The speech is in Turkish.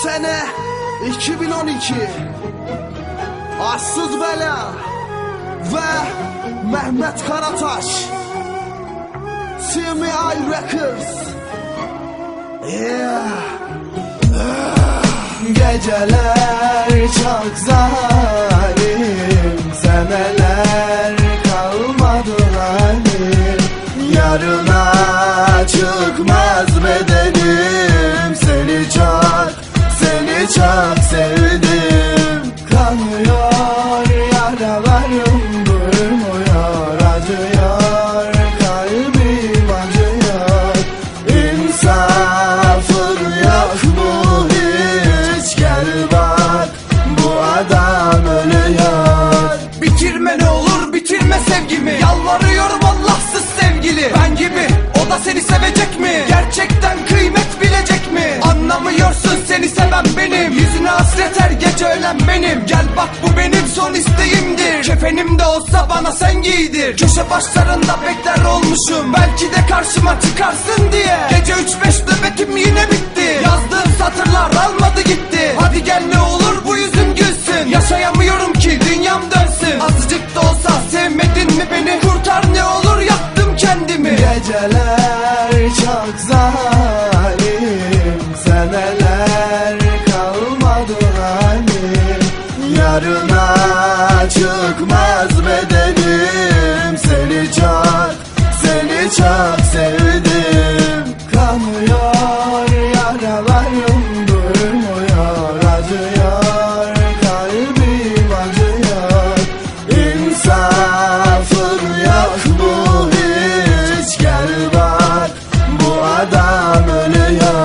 2012 Arsız Bela ve Mehmet Karataş. CMI Records. Yeah. Geceler çok zalim Seneler kalmadı halim. Yarına çıkmaz bedenim çok sevdim. Kanıyor yaralarım durmuyor Acıyor kalbim acıyor. İnsafın yok mu hiç? Gel bak bu adam ölüyor. Bitirme ne olur bitirme sevgimi. Yalvarıyorum Allahsız sevgili. Ben gibi o da seni sevecek mi? Gerçekten ölen benim Gel bak bu benim son isteğimdir. Kefenim de olsa bana sen giydir. Köşe başlarında bekler olmuşum. Belki de karşıma çıkarsın diye. Gece 3-5 nöbetim yine bitti. Yazdığım satırlar almadı gitti. Hadi gel ne olur bu yüzün gülsün. Yaşayamıyorum ki dünyam dönsün. Azıcık da olsa sevmedin mi beni? Kurtar ne olur yaktım kendimi. Geceler Karşılarına çıkmaz bedenim. Seni çok, seni çok sevdim. Kanıyor yaralarım durmuyor. Acıyor kalbim acıyor. İnsafın yok mu hiç. Gel bak bu adam ölüyor.